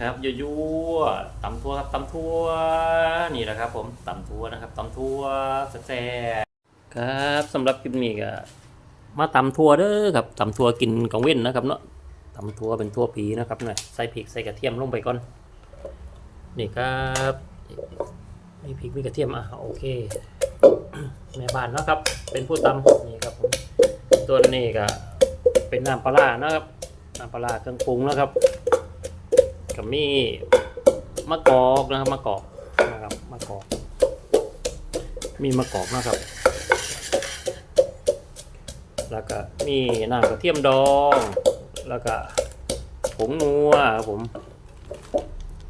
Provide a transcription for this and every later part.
ครับยั่วๆตำทั่วครับตำทั่วนี่แหละครับ ผมตำทั่วนะครับตำทั่วแซ่บครับสำหรับคลิปนี้ก็มาตำทั่วเด้อครับตำทั่วกินกังเว้นนะครับเนาะตำทั่วเป็นทั่วผีนะครับหน่อยใส่พริกใส่กระเทียมลงไปก่อนนี่ครับมีพริกมีกระเทียมอะโอเคแม่บ้านนะครับ เป็นผู้ตำนี่ครับผมตัวนี้ก็เป็นน้ำปลาร้านะครับน้ำปลาเครื่องปรุงนะครับ กับมีมะกอกนะครับมะกอกนะครับมะกอก มีมะกอกนะครับ แล้วก็มีน้ำกระเทียมดอง แล้วก็ผงนัวครับผม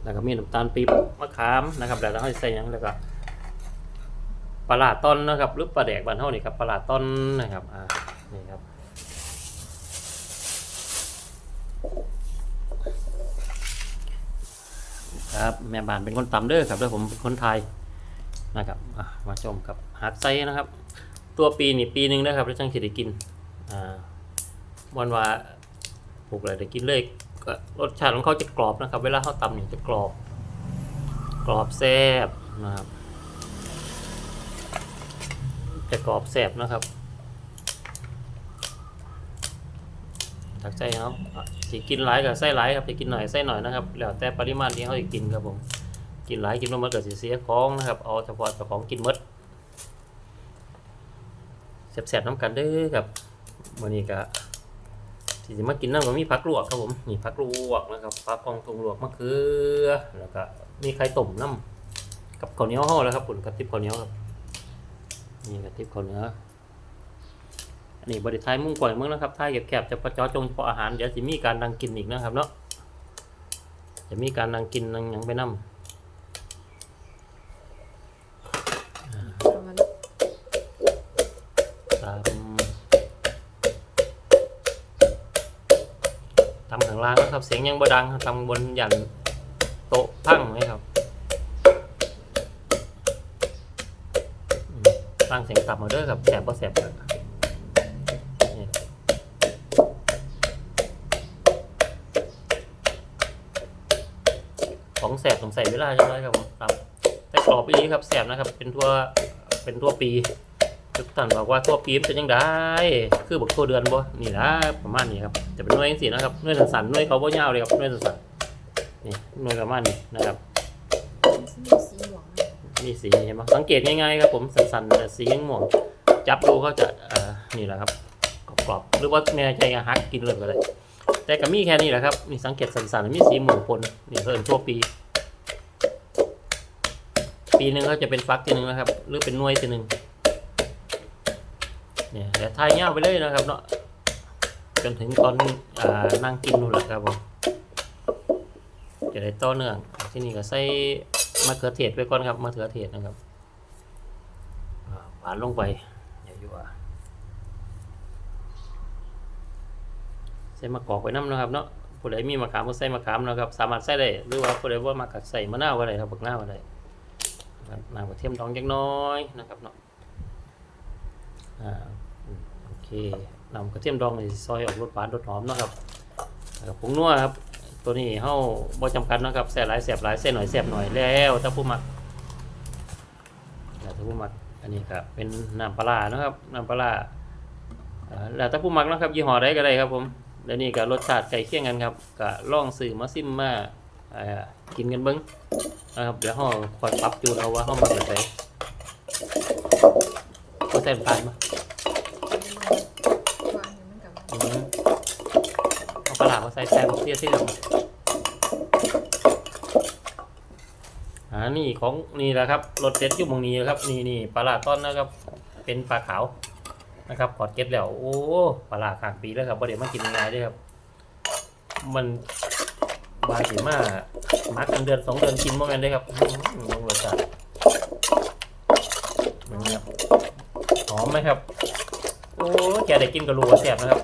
แล้วก็มีน้ำตาลปี๊บมะขามนะครับแล้วเราใส่ยังแล้วก็ปลาต้นนะครับหรือปลาแดกบานเท่านี่ครับปลาร้าต้นนะครับอ่านี่ครับ ครับแม่บ้านเป็นคนตำเด้อครับแล้วผมเป็นคนไทยนะครับมาชมกับหักไส้นะครับ ตัวปีนี่ปีหนึ่งนะครับแล้วจังสิได้กินอ่าวันว่าปลูกอะไรได้กินเลยก็รสชาติของเขาจะกรอบนะครับ เวลาเขาตำเนี่ยจะกรอบ กรอบแซ่บนะครับจะกรอบแซ่บนะครับ ตักใจครับอะสิกินหลายกับไส้หลายครับสิกินหน่อยไส้หน่อยนะครับแล้วแต่ปริมาณที่เขาจะกินครับผมกินหลายกินบ่หมดก็สิเสียของนะครับเอาเฉพาะเจ้าของกินหมดแซ่บๆน้ำกันเด้อครับวันนี้ก็ที่จะมากินน้ำก็มีผักลวกครับผมนี่ผักลวกนะครับผักกองทงลวกมะเขือแล้วก็มีไข่ต้มน้ำกับข้าวเหนียวห่อแล้วครับปุ่นกระติบข้าวเหนียวครับนี่กระติบข้าวเหนียวอั นนี้บริท้ายมุ่งกว่อยเมืองนะครับท้ายแคบๆจะประจอจงพาะอาหารเดี๋ยวจะมีการนั่งกินอีกนะครับเนาะจะมีการนั่งกินนั่งยังไปนํประมาณตามตามข้างล่างนะครับ เสียงยังบดังทำบนยันโต๊ะพังไหมครับตั้งเสียงต่ำมาด้อครับแสบบ่แสบครับนี่ ของแสบต้องใส่เวลาจังเลยครับผมตามแต่กรอบอีนี้ครับแสบนะครับเป็นทั่วเป็นทั่วปีทุกท่านบอกว่าทั่วปีมนเป็นยังไงคือบอกทั่วเดือนบ่นี่นะประมาณนี้ครับจะเป็นหน่วยจังซี่นะครับหน่วยสันๆหน่วยเขาบ่ยาวเลยครับหน่วยสันๆนี่หน่วยประมาณนี้นะครับมีสีหมวกนะมีสีเห็นไหมสังเกตง่ายๆครับผมสันๆแต่สีม่วงจับดูเขาจะเอ่อนี่แหละครับกรอบๆหรือว่าแม่ใจฮักกินเลยก็ได้ แต่ก็มีแค่นี้แหละครับนี่สังเกตสันๆมีสีหม่วงปนนี่เขาเอิ้นทั่วปี ปีหนึ่งเขาจะเป็นฟักทีหนึ่งนะครับ หรือเป็นหน่วยทีหนึ่งเนี่ยเดี๋ยวทายเงาไปเลยนะครับเนาะจนถึงตอนอนั่งกินนู่นแหละครับผมจะได้ต่อเนื่องที่นี่ก็ใส่มะเขือเทศไปก่อนครับมะเขือเทศนะครับหวานลงไปอย่าอยู่อะ ใส่มะกอกไว้น้ำนะครับเนาะผู้ใดมีมะขามก็ใส่มะขามนะครับ สามารถใส่ได้หรือว่าผู้ใดว่ามากัดใส่มะนาวก็ได้ครับบักนาวก็ได้ครับน้ำกระเทียมดองจักน้อยนะครับเนาะอ่าโอเคน้ำกระเทียมดองซอยออกรสหวานรสหอมนะครับผงนัวครับตัวนี้เฮาบ่จำกัดนะครับแซ่หลายแซ่บหลายแซ่หน่อยแซ่บหน่อยแล้วถ้าผู้มักแล้วถ้าผู้มักอันนี้ครับเป็นน้ำปลาเนาะครับน้ำปลาร้าเอ่อแล้วถ้าผู้มักนะครับยี่ห้อใดก็ได้ครับผม แล้วนี่ก็รสชาติใกล้เคียงกันครับก็ลองซื้อมาซิมมาอ่อกินกันเบิ่งนะครับเดี๋ยวเฮาคอยปรับจูนเอาว่าเฮามักแบบใดก็ใส่น้ำตาลมาหวานเหมือาปลาร้ามาใส่แซ่บเสียที่ดอ่านี่ของนี่แหละครับรสเด็ดอยู่หมองนี้ครับ นี่นี่ปลาร้าต้นนะครับ เป็นปลาขาว นะครับกอดเก็บแล้ว โอ้ปลาร้าข้างปีแล้วครับประเดี๋ยวมากินง่ายด้วยครับ มันบาสีมามักกันเดือนสองเดือนกินโมเมนได้ครับลงรสชาติมันครับหอมไหมครับ โอ้แกได้กินกระรูว่าแซ่บนะครับ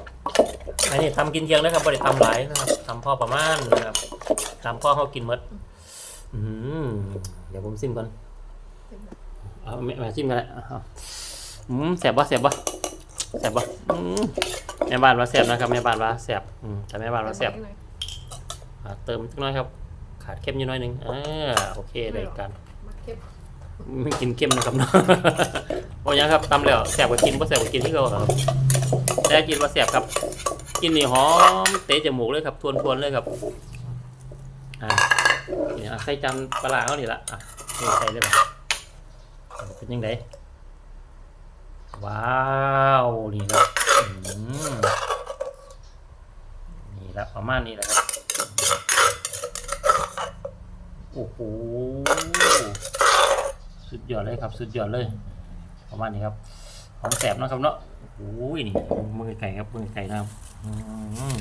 อันนี้ทำกินเที่ยงนะครับไม่ได้ทำหลายนะครับทำพ่อประมาณนะครับทำพ่อเขากินมดอืมเดี๋ยวผมซิมก่อนเอาแม่แม่ซิมกันเลยเอาอืมแสบบ่แสบบ่ แสบบ่อืมแม่บ้านว่าแสบนะครับแม่บ้านว่าแสบอืมแต่แม่บ้านว่าแสบอ่าเติมสักหน่อยครับ ขาดเข้มอยู่หน้อยหนึงอ่าโอเคได้กันมาเก็บไม่กินเข้มนะครับเนาะ โอ้ยังครับตำแล้วแสบกว่ากินบ่แสบกว่ากินที่เขาครับแต่กินว่าแสบครับ กินนี่หอมเตะจมูกเลยครับทวนทวนๆเลยครับ อ่าเนี่ยใส่จานปลาร้าเขานี่ละอะนี่ใส่เลยแบบเป็นยังไง ว้าวนี่ครับอืมนี่ละประมาณนี้แหละครับโอ้โหสุดยอดเลยครับ สุดยอดเลย ประมาณนี้ครับหอมแสบนะครับเนาะโอ้ยนี่มือไก่ครับมือไก่นะครับอืม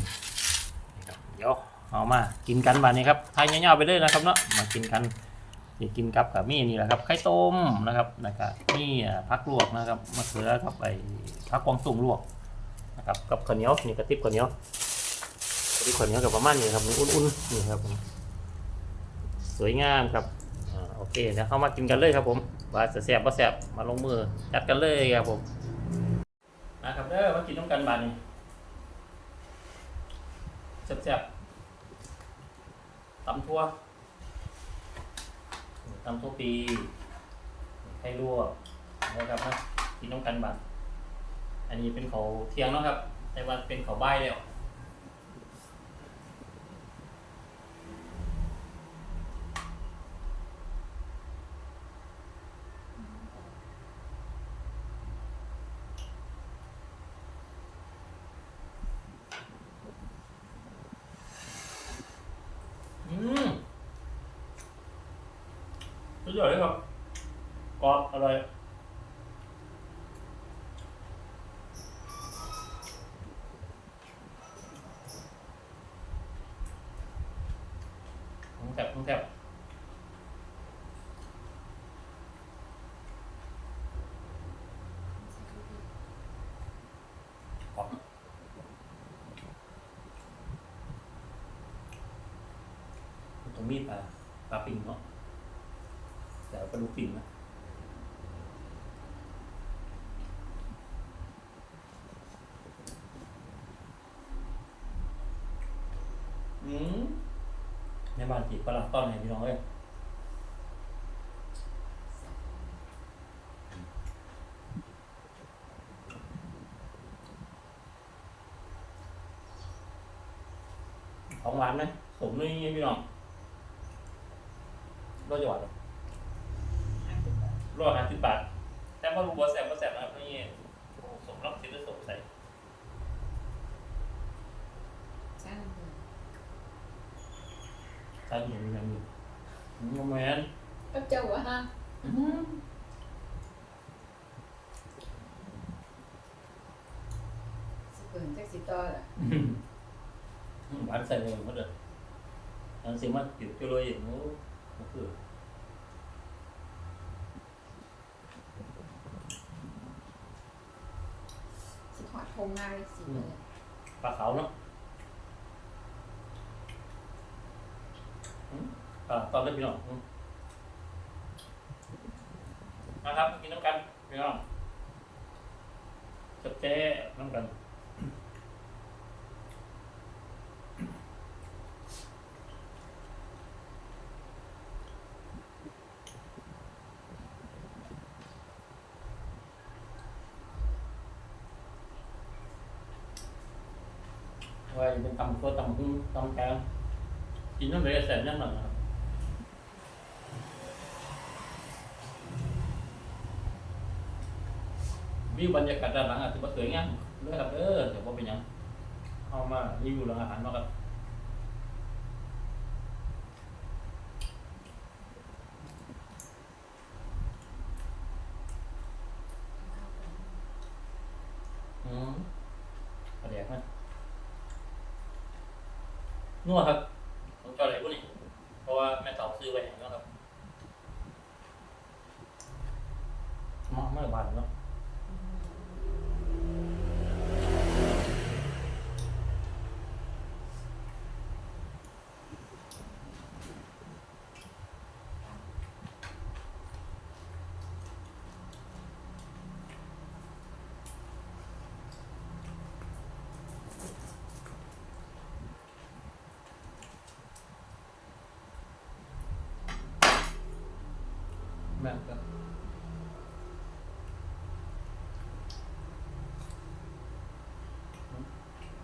นี่ครับเดี๋ยวเอามากินกันบานนี้ครับทายเงาๆไปเลยนะครับเนาะมากินกัน นี่กินกับกับมีนี่แหละครับไข่ต้มนะครับนะครับนี่อ่าผักลวกนะครับมะเขือกับไปผักกวางตุ้งลวกนะครับกับข้าวเหนียวนี่กระติบข้าวเหนียวกระติบข้าวเหนียวกับประมาณนี้ครับอุ่นๆนี่ครับสวยงามครับอโอเคเดี๋ยวเข้ามากินกันเลยครับผมว่าจะแสบว่าแสบมาลงมือจัดกันเลยครับผมนะครับเด้อมากินน้ำกันบานนี้แซ่บๆตำทั่ว ตำทั่วปีไข่ลวกนะครับนะกินน้ำกันบัดอันนี้เป็นเขาเทียงเนาะครับ แต่ว่าเป็นเขาวบ่ายแล้ว อืม สุดยอดเลยครับกรอบอร่อยของแซ่บของแซ่บกรอบตรงมีดปลาปลาปิ่งเนาะแต่เอาปลาดุกปิ่งนะอืม ในบ้านติดปลาหลักต้อนเนี่ยพี่น้องเอ้ยของหวานไหมสมนี่พี่น้องรสจะหวานเหรอรสห้าสิบบาท แต่ว่ารู้ว่าแสบว่าแสบนะครับนี่โอ้สมรับสิทธิ์สมใส่ จ้างเลย ใส่หมูยังอยู่อืมแมนก็เจ้าวะฮะอืมสิเปิดแท็กซี่ต่อละอืมหวานใส่เลยหมดเลยอันสิมาติดจุเลยอย่างนู้นก็คือสิหอดทงหน้าเลยสิเลยปลาเขาเนาะ อ่าตอนเล่นพี่น้องอืมาครับกินน้ำกันพี่น้องจับแจ้น้ำกันว่าเป็นตำตัวตำหุ้งตำแกงกินน้ำเลยแสบน้ำหนักนะครับ วิวบรรยากาศด้านหลังอาจจะบ่สวยงามเลยครับเออแต่ว่าเป็นหยังเข้ามารีวิวร้านอาหารเนาะครับอืมประเดี๋ยวนะนัวครับ แม่นครับ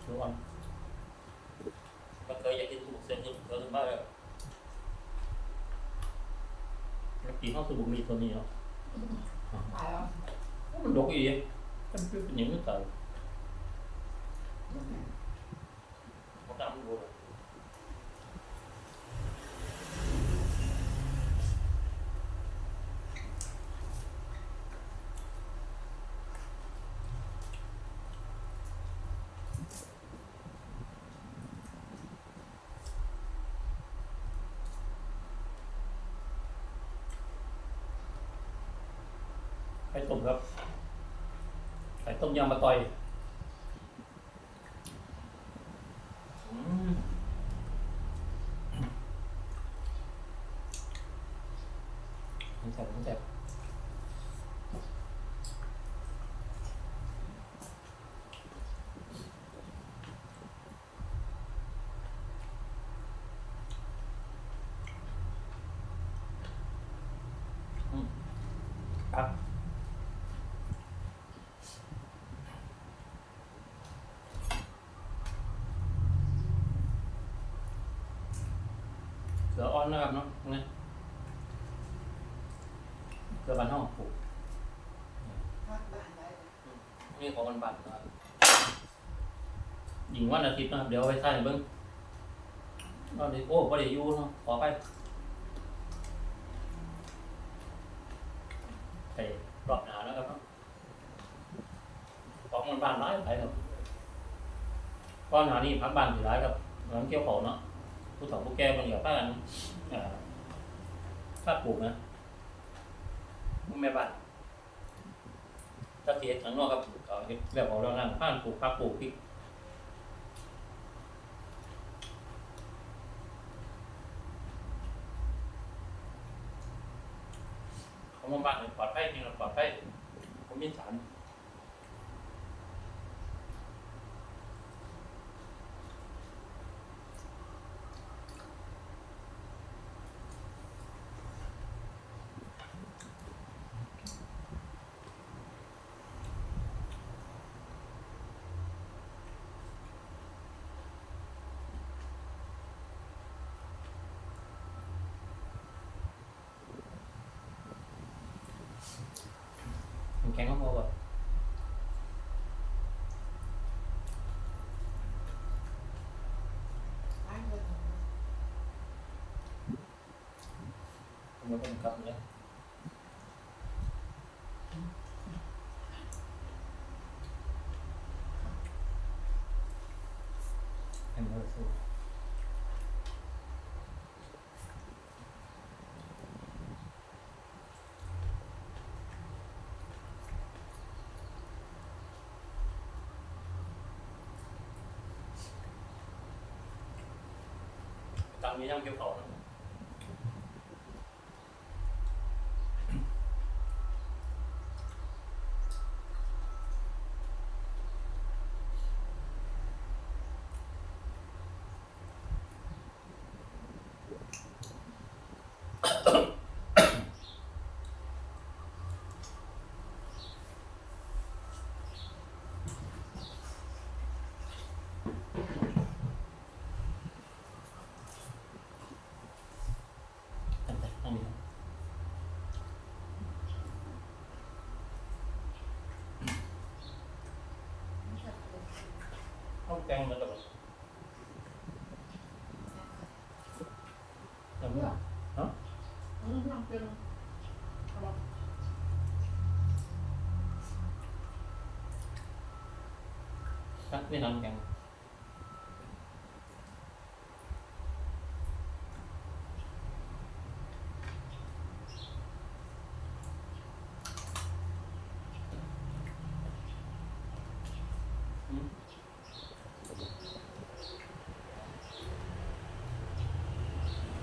ชูอ่อนมันเคยอยากกินสุกเส้นนี่เออมาแล้วเมื่อกี้เขาสุกมีตัวนี้เนาะ ตายแล้ว มันดกอีกมันเป็นอย่างนี้ตายเขาดำดูเลยไข่ ตุ่มครับไข่ต้มยำมาต่อยอืมมันแซ่บมันแซ่บอืมครับ เสืออ่อ นนะครับเนาะนี่เสือบ้านห้องปลูกพักบ้านไว้นี่ของมันบัตรนะครับยิงวันอาทิตย์นะครับเดี๋ยวเอาไปใส่เบิ้งก็ได้โอ้ก็ได้อยู่เนาะขอไปไปรอบหนาแล้วครับเนาะของมันบ้านร้ายไปครับก้อนหานี่พักบ้านถือร้ายครับน้ำเกี่ยวเขาเนาะ ผู้ถอผู้แก่มันเหลือป้ากันป้าปลูกนะแม่บ้านถ้าเทียทางนอกกับเขาเฮ็ดแบบของเรานั่นบ้านปลูกผักปลูกพริกเขามาบ้านปลอดภัยจริงๆปลอดภัยผมมีสาร มันแข็งก็พอแบบบ้านเลย ผมไม่ต้องกลับเลยให้มันสู้ตังนี้ยังเกี่ยวเขานะ ตั้งแต่ตั้งนี้ ต้องแกงมันแบบจำไม่ได้ อืมลองเป็นเอาบอก ครับไม่ทำแกงอืม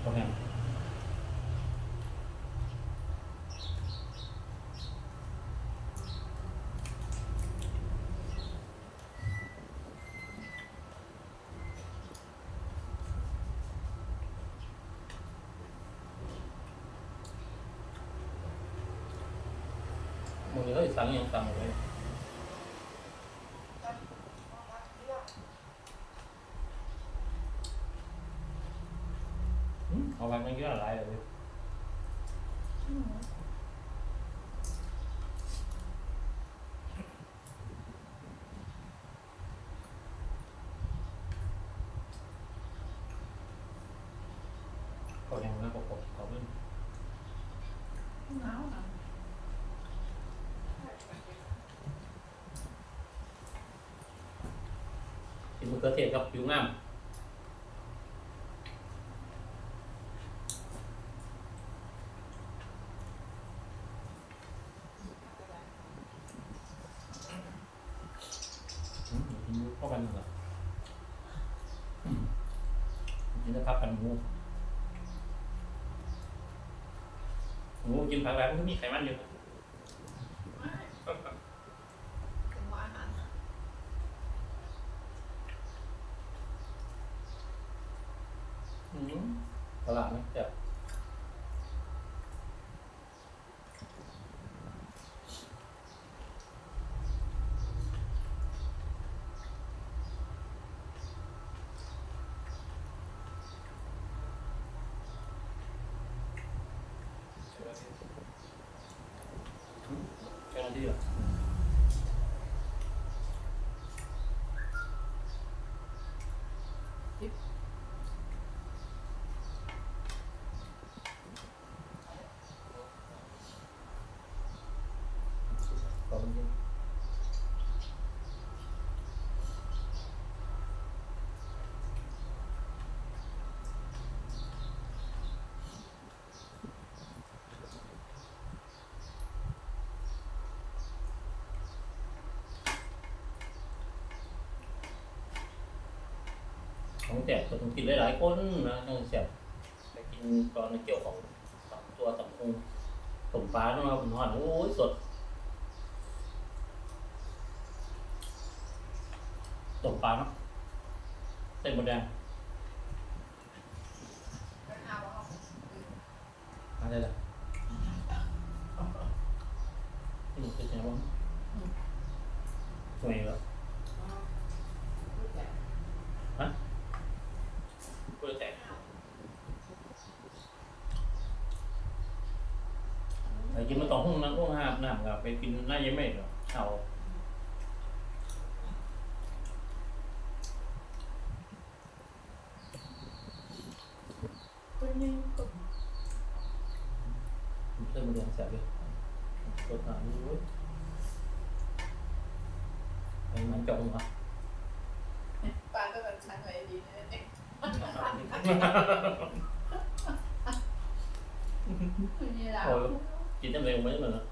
โอเค เล ยเฮ้ยสั่งยังสั่งเลยอืมเอาไปมันเยอะหลายเลย อืม เขาแห้งแล้วก็กบเขาเป็น หนาวหนาว กินมะเขือเทศกับผิวงามอืมกินหมูเข้ากันเหรออืมกินนะครับกันหมูหมูกินผักแล้วมันก็มีไขมันอยู่ ไม่เป็นหวานอาหาร อืมตลาดนะจะ แค่นั้นที่เหรอขอบคุณจริง ของแสบก็ต้องกินหลายๆคนนะต้องแสบไปกินตอนเกี่ยวของสองตัวสองคงสมฟ้าเนาะผมหอนโอ้ยสดต้มปลาเนาะเต็มหมดแดง เป็นอาบเอา อะไรล่ะนี่มันเป็นยังไงวะสวยเหรอ พูดแต่ กล้วยแตกไป กินมาต่อห้องน้ำห้องห้ามน้ำกับไปกินหน้าเยี่ยมเมฆเหรอเอาเป็นยังก็เส้นมันแดงแสบเลยรสหนาดูเว้ยไอ้มันจงเหรอปลาก็แบบชันไว้ดีนะเนี่ยนี่แหละ โอ้ยกินได้เร็วไหมเหรอ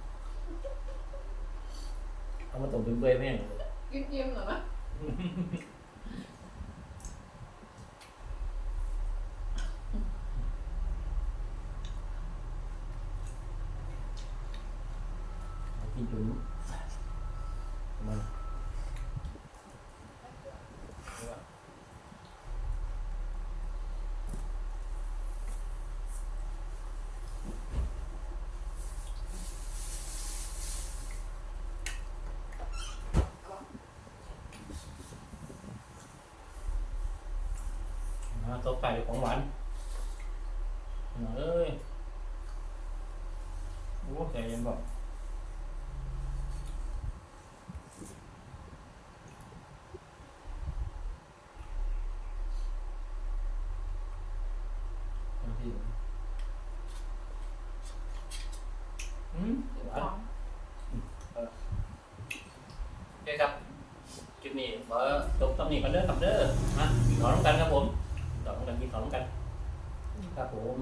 เอามาต้มเป็นเปื่อยแม่งกินเยี่ยมเหรอวะ กินจุ๋มมัน มาโต๊ะไก่ของหวานเอ้ยโอ้ใจเย็นบอกบางทีอืมหวานสองโอเคครับคลิปนี้ขอจบตำหนิกันเด้อครับเด้อมากินของน้ำกันครับผม สองกัน ครับผม